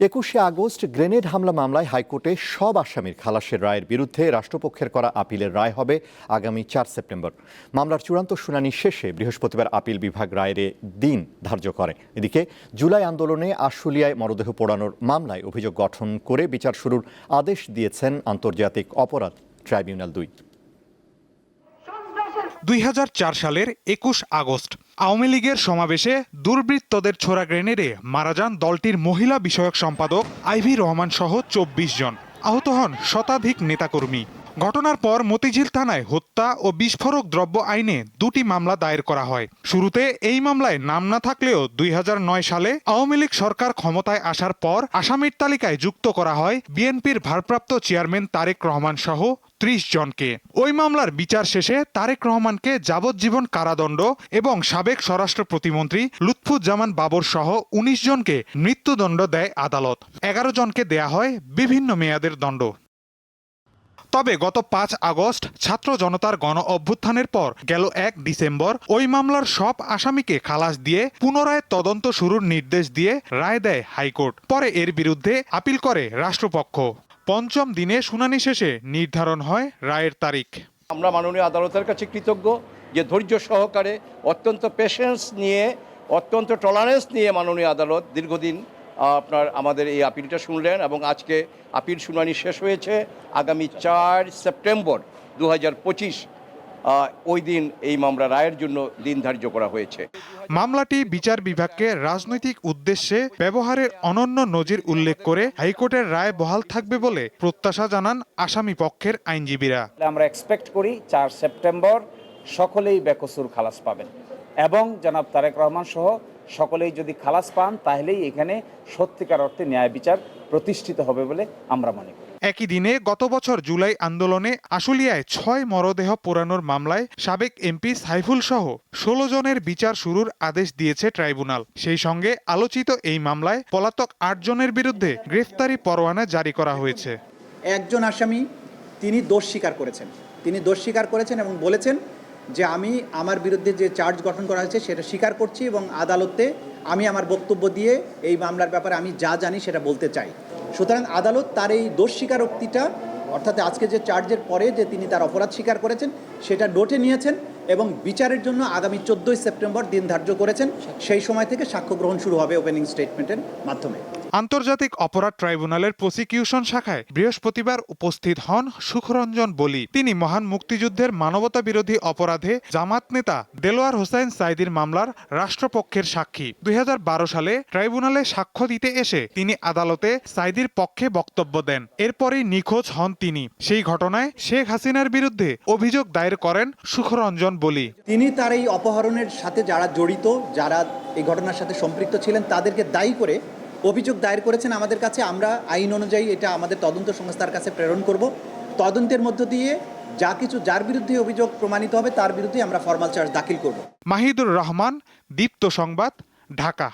একুশে August grenade হামলা মামলায় হাইকোর্টে সব আসামির খালাসের রায়ের বিরুদ্ধে রাষ্ট্রপক্ষের করা আপিলের রায় হবে আগামী চার সেপ্টেম্বর। মামলার চূড়ান্ত শুনানি শেষে বৃহস্পতিবার আপিল বিভাগ রায়ের দিন ধার্য করে। এদিকে জুলাই আন্দোলনে আশুলিয়ায় মরদেহ পোড়ানোর মামলায় অভিযোগ গঠন করে বিচার শুরুর আদেশ দিয়েছেন আন্তর্জাতিক অপরাধ ট্রাইব্যুনাল দুই। দুই হাজার চার সালের একুশ আগস্ট, আওয়ামী লীগের সমাবেশে দুর্বৃত্তদের ছোড়া গ্রেনেডে মারা যান দলটির মহিলা বিষয়ক সম্পাদক আইভি রহমান সহ চব্বিশ জন। আহত হন শতাধিক নেতাকর্মী। ঘটনার পর মতিঝিল থানায় হত্যা ও বিস্ফোরক দ্রব্য আইনে দুটি মামলা দায়ের করা হয়। শুরুতে এই মামলায় নাম না থাকলেও দুই হাজার নয় সালে আওয়ামী লীগ সরকার ক্ষমতায় আসার পর আসামির তালিকায় যুক্ত করা হয় বিএনপির ভারপ্রাপ্ত চেয়ারম্যান তারেক রহমান সহ ত্রিশ জনকে। ওই মামলার বিচার শেষে তারেক রহমানকে যাবজ্জীবন কারাদণ্ড এবং সাবেক স্বরাষ্ট্র প্রতিমন্ত্রী লুৎফুজ্জামান বাবর সহ উনিশ জনকে মৃত্যুদণ্ড দেয় আদালত। এগারো জনকে দেয়া হয় বিভিন্ন মেয়াদের দণ্ড। তবে গত পাঁচ আগস্ট ছাত্র জনতার গণ অভ্যুত্থানের পর গেল এক ডিসেম্বর। ওই মামলার সব আসামিকে খালাস দিয়ে পুনরায় তদন্ত শুরুর নির্দেশ দিয়ে রায় দেয় হাইকোর্ট। পরে এর বিরুদ্ধে আপিল করে রাষ্ট্রপক্ষ। পঞ্চম দিনে শুনানি শেষে নির্ধারণ হয় রায়ের তারিখ। আমরা মাননীয় আদালতের কাছে কৃতজ্ঞ যে ধৈর্য সহকারে অত্যন্ত পেশেন্স নিয়ে, অত্যন্ত টলারেন্স নিয়ে মাননীয় আদালত দীর্ঘদিন আপনার আমাদের এই আপিলটা শুনলেন এবং আজকে আপিল শুনানি শেষ হয়েছে আগামী চার সেপ্টেম্বর দু হাজার পঁচিশ ওই দিন এই মামলা রায়ের জন্য দিন ধার্য করা হয়েছে। মামলাটি বিচার বিভাগকে রাজনৈতিক উদ্দেশ্যে ব্যবহারের অনন্য নজির উল্লেখ করে হাইকোর্টের রায় বহাল থাকবে বলে প্রত্যাশা জানান আসামি পক্ষের আইনজীবীরা। আমরা এক্সপেক্ট করি চার সেপ্টেম্বর সকলেই বেকসুর খালাস পাবেন। এবং জনাব তারেক রহমান সহ সকলেই যদি খালাস পান তাহলেই এখানে সত্যিকার অর্থে ন্যায় বিচার প্রতিষ্ঠিত হবে বলে আমরা মনে করি। একই দিনে গত বছর জুলাই আন্দোলনে আশুলিয়ায় ছয় মরদেহ পোড়ানোর মামলায় সাবেক এমপি সাইফুল সহ ষোলো জনের বিচার শুরুর আদেশ দিয়েছে ট্রাইব্যুনাল। সেই সঙ্গে আলোচিত এই মামলায় পলাতক আট জনের বিরুদ্ধে গ্রেফতারি পরোয়ানা জারি করা হয়েছে। একজন আসামি তিনি দোষ স্বীকার করেছেন। তিনি দোষ স্বীকার করেছেন এবং বলেছেন যে আমি আমার বিরুদ্ধে যে চার্জ গঠন করা হয়েছে সেটা স্বীকার করছি এবং আদালতে আমি আমার বক্তব্য দিয়ে এই মামলার ব্যাপারে আমি যা জানি সেটা বলতে চাই। সুতরাং আদালত তার এই দোষ স্বীকারোক্তিটা, অর্থাৎ আজকে যে চার্জের পরে যে তিনি তার অপরাধ স্বীকার করেছেন, সেটা ডোটে নিয়েছেন। এবং বিচারের জন্য আগামী চোদ্দোই সেপ্টেম্বর দিন ধার্য করেছেন। সেই সময় থেকে সাক্ষ্য গ্রহণ শুরু হবে ওপেনিং স্টেটমেন্টের মাধ্যমে। আন্তর্জাতিক অপরাধ ট্রাইব্যুনালের প্রসিকিউশন শাখায় বৃহস্পতিবার উপস্থিত হন সুখরঞ্জন বলি। তিনি মহান মুক্তিযুদ্ধের মানবতা বিরোধী অপরাধে জামাত নেতা দেলোয়ার হোসেন সাইদির মামলার রাষ্ট্রপক্ষের সাক্ষী। দুই হাজার বারো সালে ট্রাইব্যুনালে সাক্ষ্য দিতে এসে তিনি আদালতে সাইদির পক্ষে বক্তব্য দেন। এরপরই নিখোঁজ হন তিনি। সেই ঘটনায় শেখ হাসিনার বিরুদ্ধে অভিযোগ দায়ের করেন সুখরঞ্জন বলি। তিনি তার এই অপহরণের সাথে যারা জড়িত যারা এই ঘটনার সাথে সম্পৃক্ত ছিলেন তাদেরকে দায়ী করে অভিযোগ দায়ের করেছেন আমাদের কাছে। আমরা আইন অনুযায়ী এটা আমাদের তদন্ত সংস্থার কাছে প্রেরণ করব। তদন্তের মধ্য দিয়ে যা কিছু যার বিরুদ্ধে অভিযোগ প্রমাণিত হবে তার বিরুদ্ধে আমরা ফর্মাল চার্জ দাখিল করব। মাহিদুর রহমান দীপ্ত সংবাদ ঢাকা।